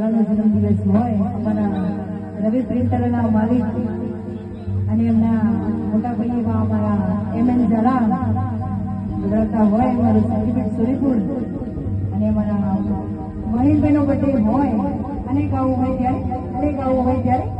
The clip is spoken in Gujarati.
ઝાલાનો જન્મદિવસ હોય અમારા રવિ પ્રિન્ટરના માલિક અને એમના મોટા ભાઈ એવા અમારા એમ એન ઝાલા ગુજરાતના હોય અમારું સર્ટિફિકેટ સુરીપુર. અને અમારા મહેશભાઈનો બર્થડે હોય. અને ગાવું હોય ત્યારે અને ગાવું હોય ત્યારે